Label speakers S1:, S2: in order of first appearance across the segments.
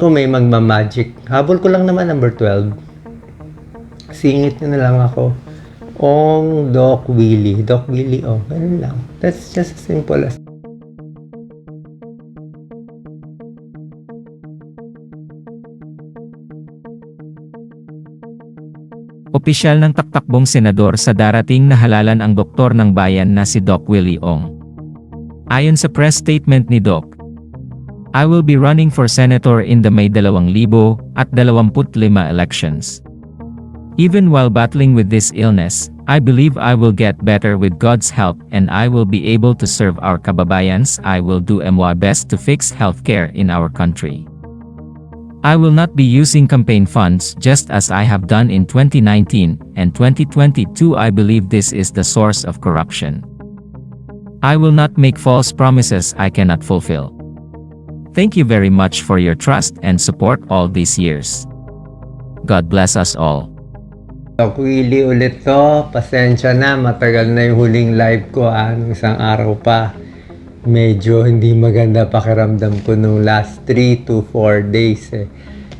S1: Kung may magmamagic, habol ko lang naman number 12. Singit na lang ako. Ong Doc Willie. Doc Willie, oh. Ganun lang. That's just as simple as
S2: Opisyal ng taktakbong senador sa darating na halalan ang doktor ng bayan na si Doc Willie Ong. Ayon sa press statement ni Doc, I will be running for senator in the May 2025 elections. Even while battling with this illness, I believe I will get better with God's help and I will be able to serve our kababayans. I will do my best to fix healthcare in our country. I will not be using campaign funds just as I have done in 2019 and 2022. I believe this is the source of corruption. I will not make false promises I cannot fulfill. Thank you very much for your trust and support all these years. God bless us all.
S1: Willie ulit to. Pasensya na, matagal na yung huling live ko ah, nung isang araw pa. Medyo hindi maganda pakiramdam ko nung last 3 to 4 days eh.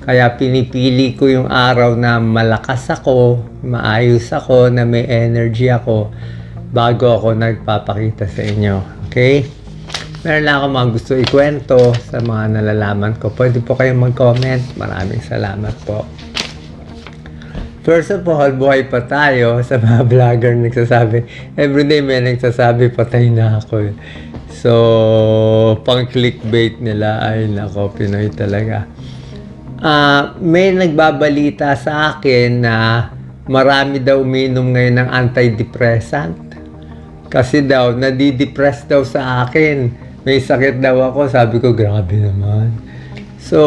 S1: Kaya pinipili ko yung araw na malakas ako, maayos ako, na may energy ako bago ako nagpapakita sa inyo. Okay? Meron lang ako mga gusto ikwento sa mga nalalaman ko. Pwede po kayong mag-comment. Maraming salamat po. First of all, buhay pa tayo sa mga vlogger nagsasabi. Everyday may nagsasabi, patay na ako. eh. So, pang clickbait nila, ay nako, Pinoy talaga. Ah, may nagbabalita sa akin na marami daw uminom ngayon ng antidepressant. Kasi daw, nadidepress daw sa akin. May sakit daw ako. Sabi ko, grabe naman. So,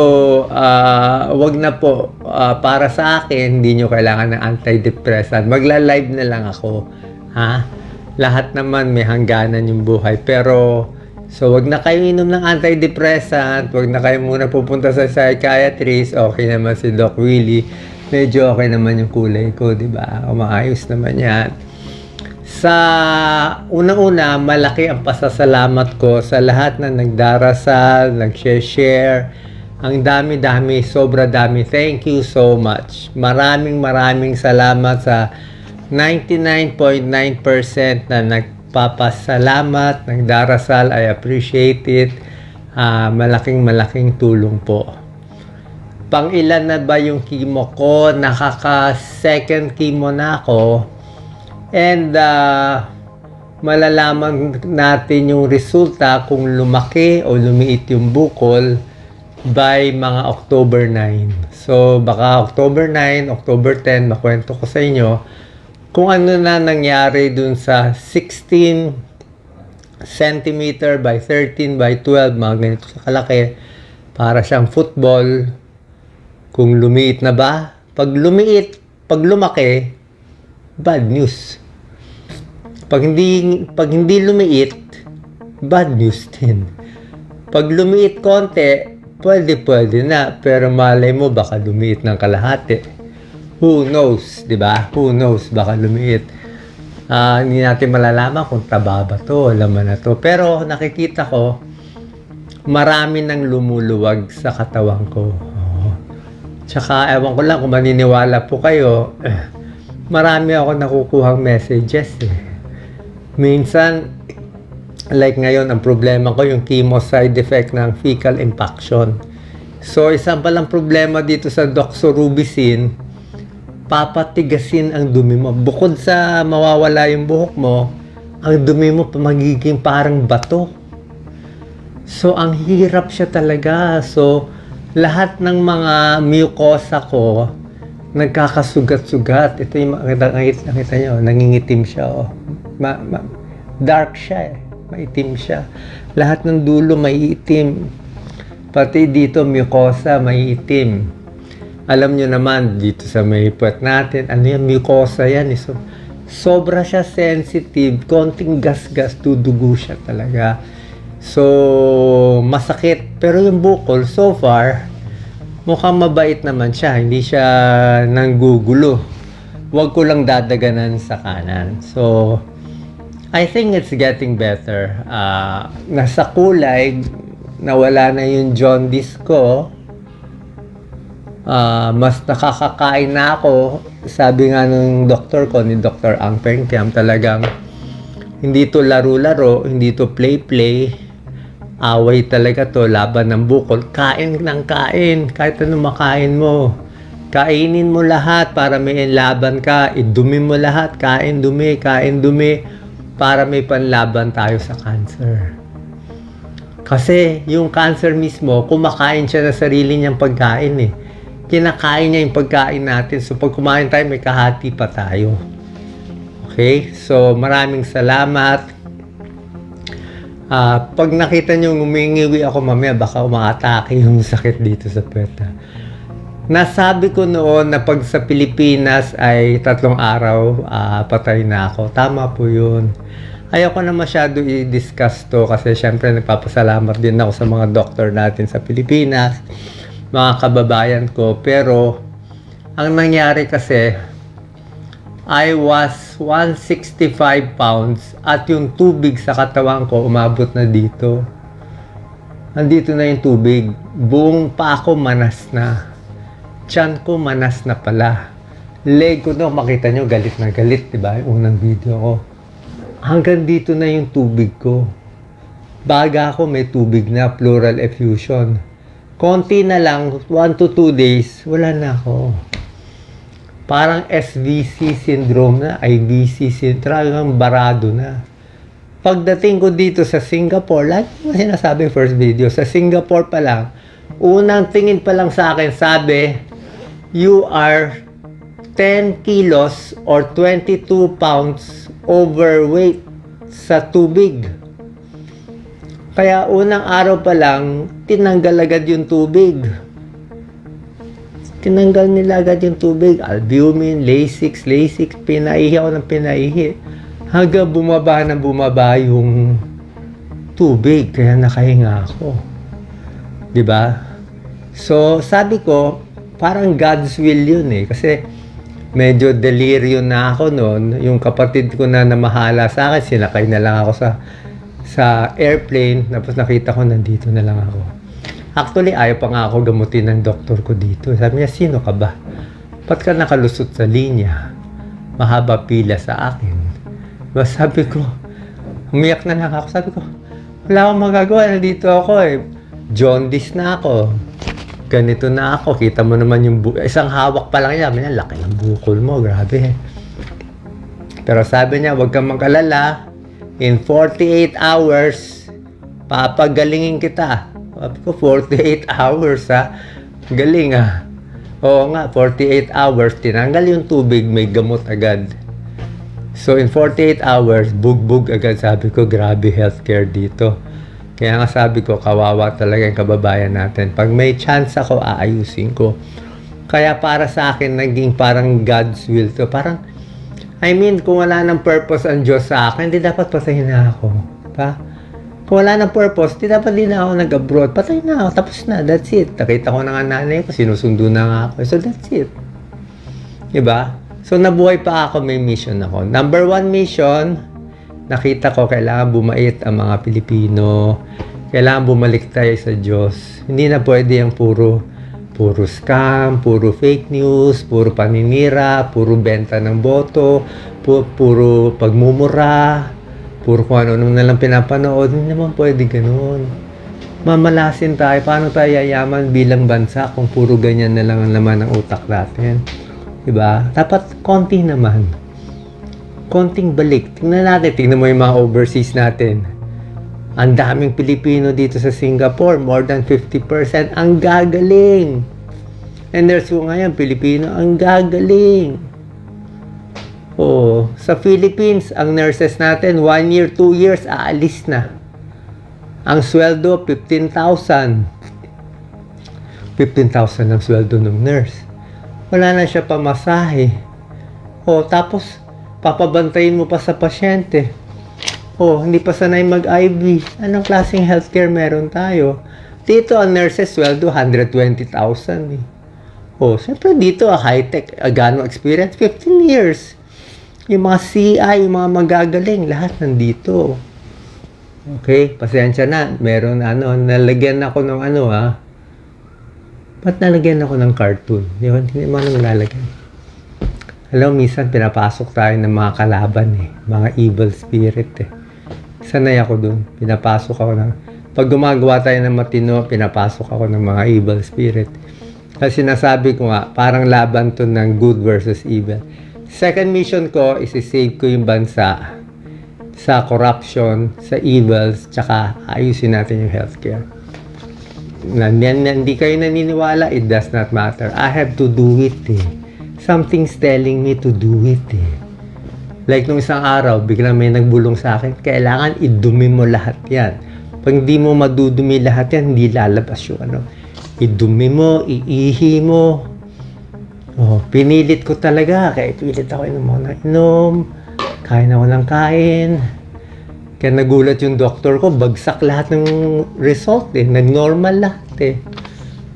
S1: ah, wag na po. Ah, para sa akin, hindi nyo kailangan ng antidepressant. Magla-live na lang ako. Ha? Lahat naman may hangganan yung buhay. Pero, so wag na kayo inom ng antidepressant. Wag na kayo muna pupunta sa psychiatrist. Okay naman si Doc Willie. Medyo okay naman yung kulay ko, di ba? Maayos naman yan. Sa unang-una, malaki ang pasasalamat ko sa lahat na nagdarasal, nag-share. Ang dami-dami, sobra dami. Thank you so much. Maraming maraming salamat sa 99.9% na nagpapasalamat, nagdarasal. I appreciate it. Ah, malaking malaking tulong po. Pang ilan na ba yung chemo ko? Nakaka second chemo na ako. And ah, malalaman natin yung resulta kung lumaki o lumiit yung bukol by mga October 9. So baka October 9, October 10, makwento ko sa inyo kung ano na nangyari dun sa 16 centimeter by 13 by 12, mga ganito sa kalaki, para siyang football. Kung lumiit na ba? Pag lumiit, pag lumaki, bad news. Pag hindi, pag hindi lumiit, bad news din. Pag lumiit konti, pwede pwede na. Pero malay mo, baka lumiit ng kalahati. Who knows, di ba? Who knows, baka lumiit. Ah, hindi natin malalaman kung taba ba to, laman na to. Pero nakikita ko, marami nang lumuluwag sa katawan ko. Tsaka, ewan ko lang kung maniniwala po kayo, eh, marami ako nakukuhang messages eh. Minsan, like ngayon, ang problema ko yung chemo side effect ng fecal impaction. So, isang palang problema dito sa doxorubicin, papatigasin ang dumi mo. Bukod sa mawawala yung buhok mo, ang dumi mo magiging parang bato. So, ang hirap siya talaga. So, lahat ng mga mucosa ko, nagkakasugat-sugat. Ito yung nakita, nakita, nakita nyo, nangingitim siya. Oh. Ma, ma- dark siya eh. Maitim siya. Lahat ng dulo may itim. Pati dito mucosa may itim. Alam nyo naman, dito sa may puwet natin, ano yan, mucosa yan. Eh. So, sobra siya sensitive. Konting gas-gas, dudugo siya talaga. So, masakit. Pero yung bukol, so far, mukhang mabait naman siya. Hindi siya nanggugulo. Huwag ko lang dadaganan sa kanan. So, I think it's getting better. Ah, nasa kulay, nawala na yung jaundice ko. Ah, mas nakakakain na ako. Sabi nga nung doktor ko, ni Dr. Ang Peng Tiam, talagang hindi to laro-laro, hindi to play-play. Away talaga to, laban ng bukol. Kain ng kain, kahit ano makain mo. Kainin mo lahat para may laban ka. Idumi mo lahat, kain dumi, kain dumi. Para may panlaban tayo sa cancer. Kasi yung cancer mismo, kumakain siya ng sarili niyang pagkain eh. Kinakain niya yung pagkain natin. So pag kumain tayo, may kahati pa tayo. Okay? So maraming salamat. Ah, pag nakita niyo ngumingiwi ako mamaya, baka umaatake yung sakit dito sa puweta. Nasabi ko noon na pag sa Pilipinas ay tatlong araw, ah, patay na ako. Tama po yun. Ayoko na masyado i-discuss to kasi syempre nagpapasalamat din ako sa mga doktor natin sa Pilipinas, mga kababayan ko. Pero ang nangyari kasi, I was 165 pounds at yung tubig sa katawan ko umabot na dito. Andito na yung tubig. Buong pa ako manas na. Tiyan ko manas na pala. Leg ko no, makita nyo, galit na galit, di ba? Unang video ko. Hanggang dito na yung tubig ko. Baga ako may tubig na, pleural effusion. Konti na lang, 1 to 2 days, wala na ako. Parang SVC syndrome na, IVC syndrome, barado na. Pagdating ko dito sa Singapore, like mo sinasabi first video, sa Singapore pa lang, unang tingin pa lang sa akin, sabi, you are 10 kilos or 22 pounds overweight sa tubig. Kaya unang araw pa lang, tinanggal agad yung tubig. Tinanggal nila agad yung tubig. Albumin, Lasix, Lasix, pinaihi ako ng pinaihi. Hanggang bumaba na bumaba yung tubig. Kaya nakahinga ako. ba? So, sabi ko, parang God's will yun eh. Kasi medyo delirium na ako noon. Yung kapatid ko na namahala sa akin, sinakay na lang ako sa sa airplane. Tapos nakita ko, nandito na lang ako. Actually, ayaw pa nga ako gamutin ng doktor ko dito. Sabi niya, sino ka ba? Ba't ka nakalusot sa linya? Mahaba pila sa akin. Mas sabi ko, umiyak na lang ako. Sabi ko, wala akong magagawa. Nandito ako eh. Jaundice na ako. Ganito na ako. Kita mo naman yung bu- isang hawak pa lang niya. May laki ng bukol mo. Grabe. Pero sabi niya, huwag kang mag-alala. In 48 hours, papagalingin kita. Sabi ko, 48 hours ha. Galing ah. Oo nga, 48 hours, tinanggal yung tubig, may gamot agad. So in 48 hours, bugbog agad sabi ko, grabe healthcare dito. Kaya nga sabi ko, kawawa talaga yung kababayan natin. Pag may chance ako, aayusin ko. Kaya para sa akin, naging parang God's will to. Parang, I mean, kung wala ng purpose ang Diyos sa akin, hindi dapat pasahin na ako. Pa? Kung wala ng purpose, di dapat din ako nag-abroad. Patay na ako, tapos na, that's it. Nakita ko na nga nanay ko, sinusundo na nga ako. So that's it. Diba? So nabuhay pa ako, may mission ako. Number one mission, nakita ko kailangan bumait ang mga Pilipino. Kailangan bumalik tayo sa Diyos. Hindi na pwede yung puro puro scam, puro fake news, puro paninira, puro benta ng boto, pu- puro pagmumura, puro kung ano na lang pinapanood. Hindi naman pwede ganun. Mamalasin tayo. Paano tayo yayaman bilang bansa kung puro ganyan na lang ang laman ng utak natin? Diba? Dapat konti naman. Konting balik. Tingnan natin. Tingnan mo yung mga overseas natin. Ang daming Pilipino dito sa Singapore. More than 50%. Ang gagaling. And there's yung ngayon, Pilipino. Ang gagaling. Oo. Sa Philippines, ang nurses natin, one year, two years, aalis na. Ang sweldo, 15,000. 15,000 ang sweldo ng nurse. Wala na siya pamasahe. O, tapos, papabantayin mo pa sa pasyente. O, hindi pa sanay mag-IV. Anong klaseng healthcare meron tayo? Dito, ang nurses sweldo, 120,000 eh. O, siyempre dito, ah, high-tech, ah, gano'ng experience? 15 years. Yung mga CI, yung mga magagaling, lahat nandito. Okay, pasensya na. Meron ano, nalagyan ako ng ano ha. Ba't nalagyan ako ng cartoon? Di? Hindi mo naman lalagyan. Alam, mo, minsan pinapasok tayo ng mga kalaban eh. Mga evil spirit eh. Sanay ako dun. Pinapasok ako ng... Pag gumagawa tayo ng matino, pinapasok ako ng mga evil spirit. Kasi sinasabi ko nga, parang laban to ng good versus evil. Second mission ko is i-save ko yung bansa sa corruption, sa evils, tsaka ayusin natin yung healthcare. Na, na, na- hindi kayo naniniwala, it does not matter. I have to do it eh. Something's telling me to do it eh. Like nung isang araw, biglang may nagbulong sa akin, kailangan idumi mo lahat yan. Pag hindi mo madudumi lahat yan, hindi lalabas yung ano. Idumi mo, iihi mo. Oh, pinilit ko talaga. Kaya pilit ako inom ako ng inom. Kain ako ng kain. Kaya nagulat yung doktor ko, bagsak lahat ng result eh. Nag-normal lahat eh.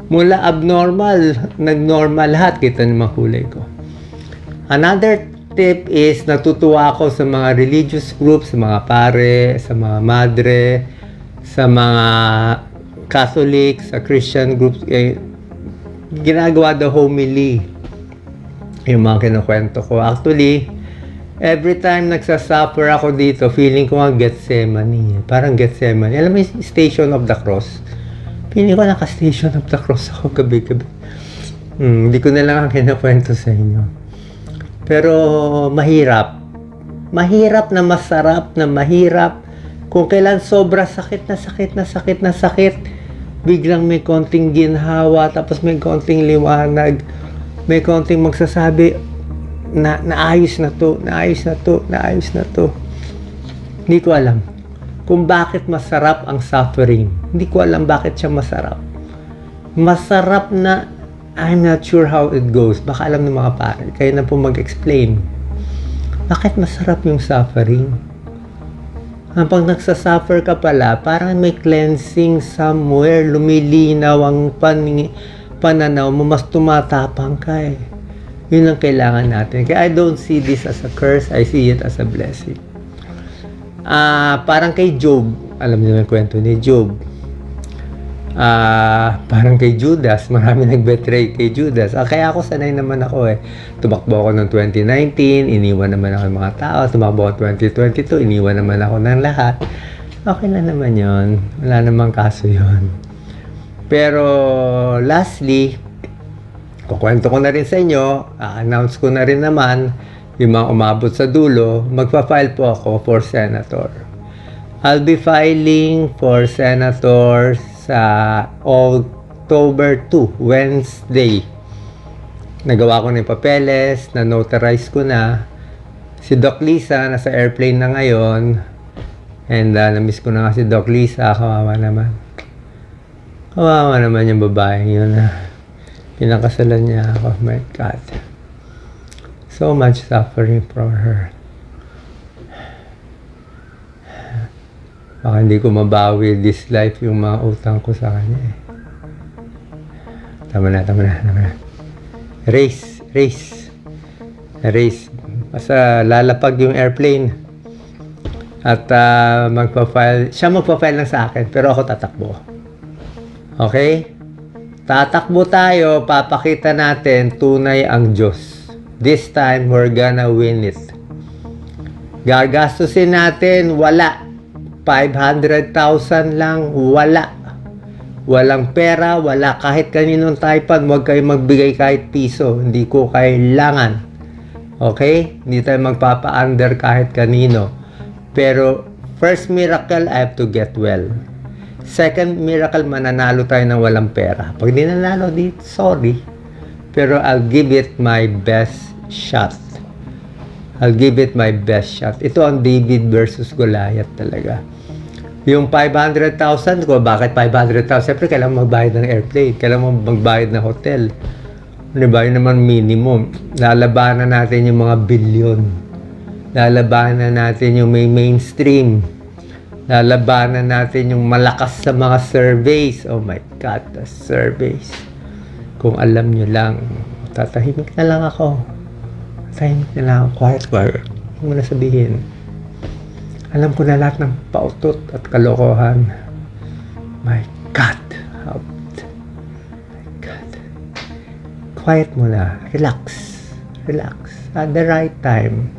S1: Mula abnormal, nag-normal lahat. Kita naman kulay ko. Another tip is natutuwa ako sa mga religious groups, sa mga pare, sa mga madre, sa mga Catholic, sa Christian groups. Eh, ginagawa the homily. Yung mga kinukwento ko. Actually, every time nagsasuffer ako dito, feeling ko nga Gethsemane. Parang Gethsemane. Alam mo yung Station of the Cross? Feeling ko naka-Station of the Cross ako gabi-gabi. Hmm, hindi ko na lang ang kinukwento sa inyo. Pero mahirap. Mahirap na masarap na mahirap. Kung kailan sobra sakit na sakit na sakit na sakit, biglang may konting ginhawa, tapos may konting liwanag, may konting magsasabi na naayos na to, naayos na to, naayos na to. Hindi ko alam kung bakit masarap ang suffering. Hindi ko alam bakit siya masarap. Masarap na I'm not sure how it goes. Baka alam ng mga pare. Kayo na po mag-explain. Bakit masarap yung suffering? Kapag nagsasuffer ka pala, parang may cleansing somewhere, lumilinaw ang paningi, pananaw mo, mas tumatapang ka eh. Yun ang kailangan natin. Kaya I don't see this as a curse, I see it as a blessing. Ah, parang kay Job, alam niyo yung kwento ni Job. Ah, parang kay Judas, marami nag-betray kay Judas. Ah, kaya ako sanay naman ako eh. Tumakbo ako ng 2019, iniwan naman ako ng mga tao. Tumakbo ako 2022, iniwan naman ako ng lahat. Okay lang naman yon Wala namang kaso yon Pero, lastly, kukwento ko na rin sa inyo, announce ko na rin naman, yung mga umabot sa dulo, magpa-file po ako for senator. I'll be filing for senator sa October 2, Wednesday. Nagawa ko na yung papeles, na-notarize ko na. Si Doc Lisa, nasa airplane na ngayon. And uh, na-miss ko na nga si Doc Lisa, kawawa naman. Kawawa naman yung babaeng yun na pinakasalan niya ako. My God. So much suffering for her. Baka hindi ko mabawi this life yung mga utang ko sa kanya eh. Tama na, tama na, tama na. Race, race. Race. Basta lalapag yung airplane. At ah, magpa-file, siya magpa-file lang sa akin, pero ako tatakbo. Okay? Tatakbo tayo, papakita natin tunay ang Diyos. This time, we're gonna win it. Gagastusin natin, wala. 500,000 lang, wala. Walang pera, wala kahit kaninong taipan, huwag kayo magbigay kahit piso. Hindi ko kailangan. Okay? Hindi tayo magpapa-under kahit kanino. Pero, first miracle, I have to get well. Second miracle, mananalo tayo ng walang pera. Pag di nanalo, di, sorry. Pero I'll give it my best shot. I'll give it my best shot. Ito ang David versus Goliath talaga. Yung 500,000 ko, bakit 500,000? Siyempre, kailangan magbayad ng airplane. Kailangan magbayad ng hotel. Ano ba? Yun naman minimum. Lalabanan natin yung mga billion. Lalabanan natin yung may mainstream. Lalabanan natin yung malakas sa mga surveys. Oh my God, the surveys. Kung alam nyo lang, tatahimik na lang ako. Tahimik na lang ako. Quiet, quiet. Huwag mo na sabihin. Alam ko na lahat ng pautot at kalokohan. My God. How... My God. quiet muna. Relax. Relax. At the right time.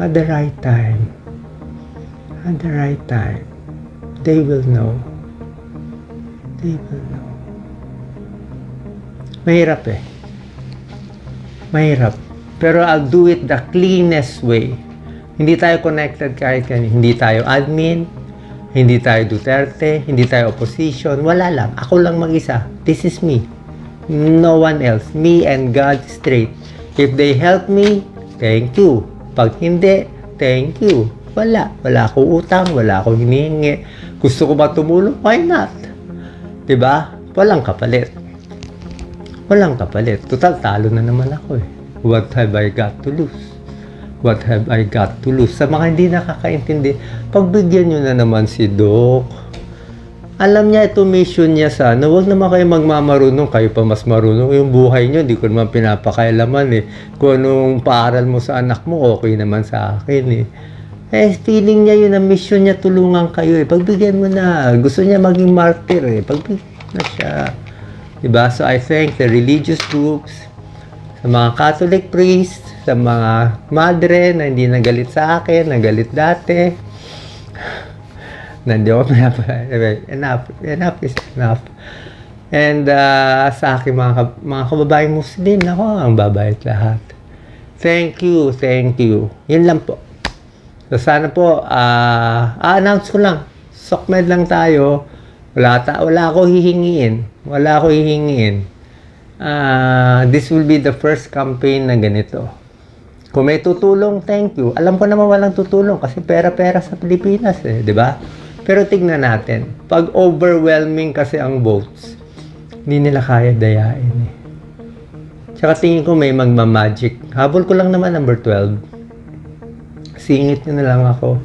S1: At the right time. At the right time. They will know. They will know. Mahirap eh. Mahirap. Pero I'll do it the cleanest way. Hindi tayo connected kahit kanino. Hindi tayo admin. Hindi tayo Duterte. Hindi tayo opposition. Wala lang. Ako lang mag-isa. This is me. No one else. Me and God straight. If they help me, thank you. Pag hindi, thank you. Wala. Wala akong utang. Wala akong hinihingi. Gusto ko ba tumulong? Why not? ba? Walang kapalit. Walang kapalit. Total, talo na naman ako eh. What have I got to lose? What have I got to lose? Sa mga hindi nakakaintindi, pagbigyan nyo na naman si Doc. Alam niya ito mission niya sana. Huwag naman kayo magmamarunong. Kayo pa mas marunong. Yung buhay nyo, di ko naman pinapakailaman eh. Kung anong paaral mo sa anak mo, okay naman sa akin eh. Eh, feeling niya yun na mission niya tulungan kayo eh. Pagbigyan mo na. Gusto niya maging martyr eh. Pagbigyan na siya. Diba? So, I thank the religious groups, sa mga Catholic priests, sa mga madre na hindi nagalit sa akin, nagalit dati. na hindi ako pinapa- enough, enough is enough. And uh, sa aking mga, mga kababaeng Muslim, ako, ang babait lahat. Thank you, thank you. Yun lang po. So sana po, ah, a-announce ko lang. Sokmed lang tayo. Wala, ta wala ako hihingiin. Wala ako hihingiin. Ah, this will be the first campaign na ganito. Kung may tutulong, thank you. Alam ko naman walang tutulong kasi pera-pera sa Pilipinas eh, di ba? Pero tignan natin. Pag overwhelming kasi ang votes, hindi nila kaya dayain eh. Tsaka tingin ko may magmamagic. Habol ko lang naman number 12 singit nyo na lang ako.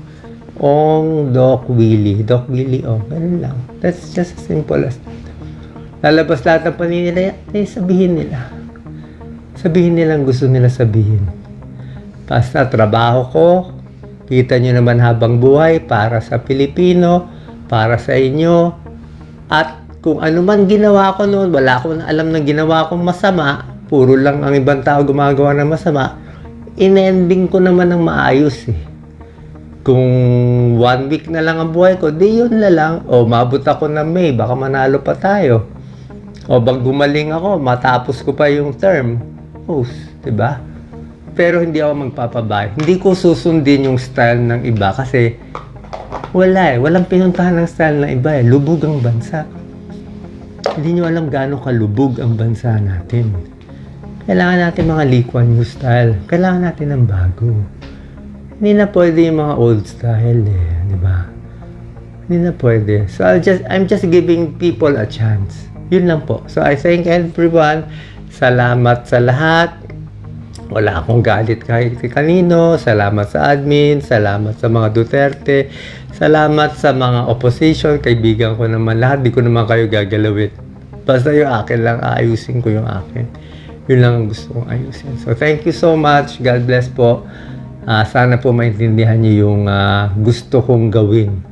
S1: Ong Doc Willie. Doc Willie, oh. Ganun lang. That's just as simple as that. Lalabas lahat ng paninila, eh, sabihin nila. Sabihin nila ang gusto nila sabihin. Basta trabaho ko, kita nyo naman habang buhay para sa Pilipino, para sa inyo, at kung ano man ginawa ko noon, wala akong alam na ginawa kong masama, puro lang ang ibang tao gumagawa ng masama, in-ending ko naman ng maayos eh. Kung one week na lang ang buhay ko, di yun na lang. O mabot ako ng May, baka manalo pa tayo. O bag gumaling ako, matapos ko pa yung term. Post, di ba? Pero hindi ako magpapabay. Hindi ko susundin yung style ng iba kasi wala eh. Walang pinuntahan ng style ng iba eh. Lubog ang bansa. Hindi nyo alam gaano kalubog ang bansa natin. Kailangan natin mga Lee Kuan Yew style. Kailangan natin ng bago. Hindi na pwede yung mga old style eh, di ba? Hindi na pwede. So I'll just I'm just giving people a chance. Yun lang po. So I thank everyone. Salamat sa lahat. Wala akong galit kahit kanino. Salamat sa admin. Salamat sa mga Duterte. Salamat sa mga opposition. Kaibigan ko naman lahat. Di ko naman kayo gagalawin. Basta yung akin lang. Aayusin ko yung akin. Yun lang ang gusto kong ayusin. So, thank you so much. God bless po. Ah, sana po maintindihan niyo yung ah, gusto kong gawin.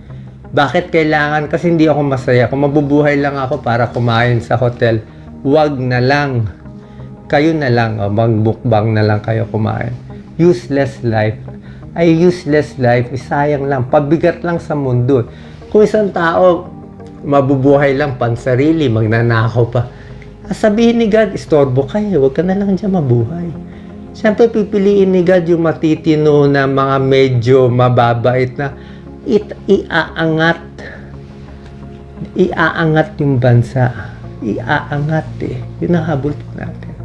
S1: Bakit kailangan? Kasi hindi ako masaya. Kung mabubuhay lang ako para kumain sa hotel, wag na lang. Kayo na lang. O, magbukbang na lang kayo kumain. Useless life. Ay, useless life. Sayang lang. Pabigat lang sa mundo. Kung isang tao, mabubuhay lang pansarili, magnanakaw pa. Ah, Sabihin ni God, istorbo kayo, huwag ka na lang dyan mabuhay. Siyempre, pipiliin ni God yung matitino na mga medyo mababait na it, iaangat. Iaangat yung bansa. Iaangat eh. Yun ang habol natin.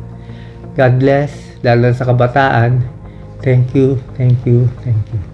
S1: God bless, lalo sa kabataan. Thank you, thank you, thank you.